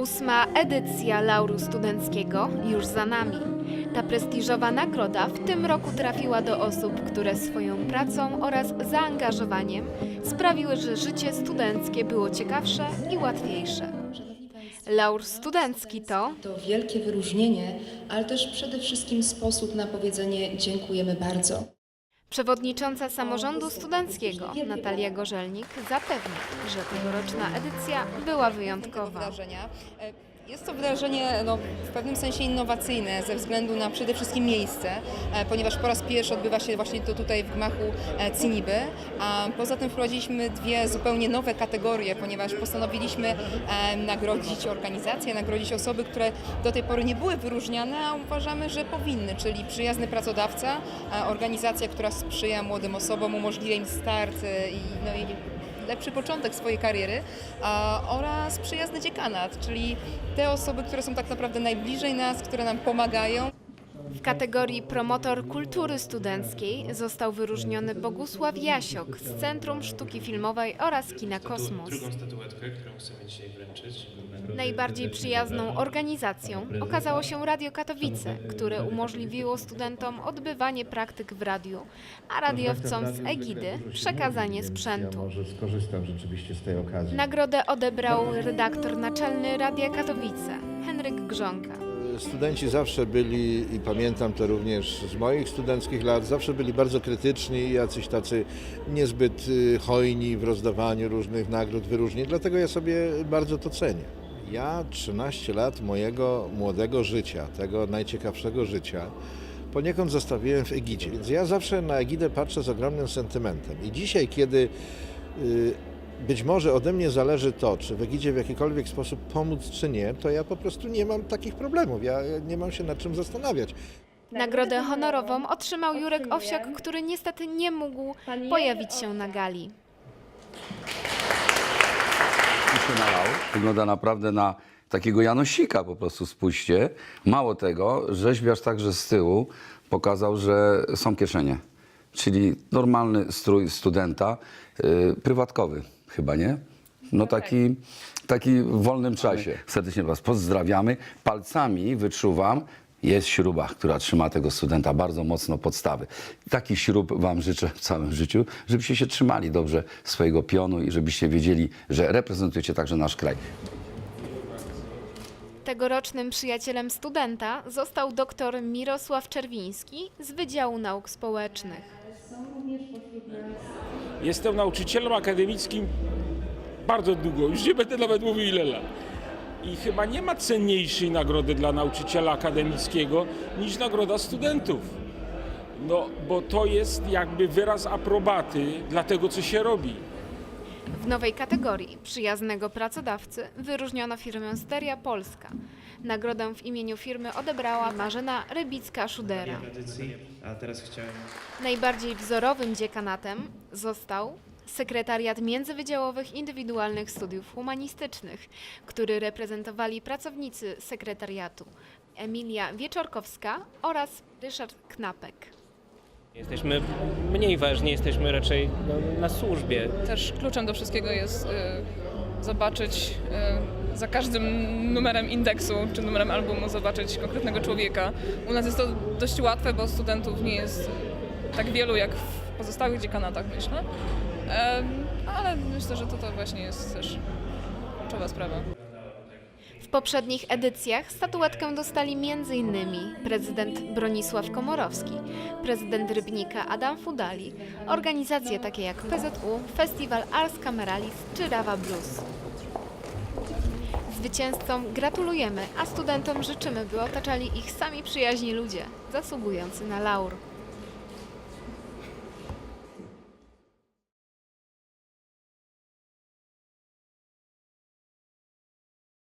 Ósma edycja Lauru Studenckiego już za nami. Ta prestiżowa nagroda w tym roku trafiła do osób, które swoją pracą oraz zaangażowaniem sprawiły, że życie studenckie było ciekawsze i łatwiejsze. Laur Studencki to To wielkie wyróżnienie, ale też przede wszystkim sposób na powiedzenie dziękujemy bardzo. Przewodnicząca samorządu studenckiego Natalia Gorzelnik zapewnia, że tegoroczna edycja była wyjątkowa. Jest to wydarzenie no, w pewnym sensie innowacyjne ze względu na przede wszystkim miejsce, e, ponieważ po raz pierwszy odbywa się właśnie to tutaj w gmachu e, Ciniby, a poza tym wprowadziliśmy dwie zupełnie nowe kategorie, ponieważ postanowiliśmy e, nagrodzić organizacje, nagrodzić osoby, które do tej pory nie były wyróżniane, a uważamy, że powinny, czyli przyjazny pracodawca, organizacja, która sprzyja młodym osobom, umożliwia im start i, no, i lepszy początek swojej kariery a, oraz przyjazny dziekanat, czyli te osoby, które są tak naprawdę najbliżej nas, które nam pomagają. W kategorii promotor kultury studenckiej został wyróżniony Bogusław Jasiok z Centrum Sztuki Filmowej oraz Kina Kosmos. Najbardziej przyjazną organizacją okazało się Radio Katowice, które umożliwiło studentom odbywanie praktyk w radiu, a radiowcom z Egidy przekazanie sprzętu. Nagrodę odebrał redaktor naczelny Radia Katowice, Henryk Grząka. Studenci zawsze byli, i pamiętam to również z moich studenckich lat, zawsze byli bardzo krytyczni i jacyś tacy niezbyt y, hojni w rozdawaniu różnych nagród, wyróżnień, dlatego ja sobie bardzo to cenię. Ja 13 lat mojego młodego życia, tego najciekawszego życia, poniekąd zostawiłem w Egidzie. Więc ja zawsze na Egidę patrzę z ogromnym sentymentem. I dzisiaj, kiedy y, być może ode mnie zależy to, czy w Egidzie w jakikolwiek sposób pomóc, czy nie, to ja po prostu nie mam takich problemów. Ja nie mam się nad czym zastanawiać. Nagrodę honorową otrzymał Jurek Owsiak, który niestety nie mógł pojawić się na gali. Wygląda naprawdę na takiego Janosika po prostu, spójrzcie. Mało tego, rzeźbiarz także z tyłu pokazał, że są kieszenie. Czyli normalny strój studenta, yy, prywatkowy chyba, nie? No taki, taki w wolnym czasie. Serdecznie Was pozdrawiamy. Palcami wyczuwam, jest śruba, która trzyma tego studenta bardzo mocno podstawy. Takich śrub Wam życzę w całym życiu, żebyście się trzymali dobrze swojego pionu i żebyście wiedzieli, że reprezentujecie także nasz kraj. Tegorocznym przyjacielem studenta został dr Mirosław Czerwiński z Wydziału Nauk Społecznych. Jestem nauczycielem akademickim bardzo długo, już nie będę nawet mówił ile lat. I chyba nie ma cenniejszej nagrody dla nauczyciela akademickiego niż nagroda studentów. No, bo to jest jakby wyraz aprobaty dla tego, co się robi. W nowej kategorii przyjaznego pracodawcy wyróżniono firmę Steria Polska. Nagrodę w imieniu firmy odebrała Marzena Rybicka-Szudera. A teraz chciałem Najbardziej wzorowym dziekanatem został Sekretariat Międzywydziałowych Indywidualnych Studiów Humanistycznych, który reprezentowali pracownicy sekretariatu Emilia Wieczorkowska oraz Ryszard Knapek. Jesteśmy mniej ważni, jesteśmy raczej no, na służbie. Też kluczem do wszystkiego jest y, zobaczyć y, za każdym numerem indeksu czy numerem albumu zobaczyć konkretnego człowieka. U nas jest to dość łatwe, bo studentów nie jest tak wielu jak w pozostałych dziekanatach, myślę. Ale myślę, że to, to właśnie jest też kluczowa sprawa. W poprzednich edycjach statuetkę dostali m.in. prezydent Bronisław Komorowski, prezydent Rybnika Adam Fudali, organizacje takie jak PZU, Festiwal Ars Cameralis czy Rawa Blues. Zwycięzcom gratulujemy, a studentom życzymy, by otaczali ich sami przyjaźni ludzie, zasługujący na laur.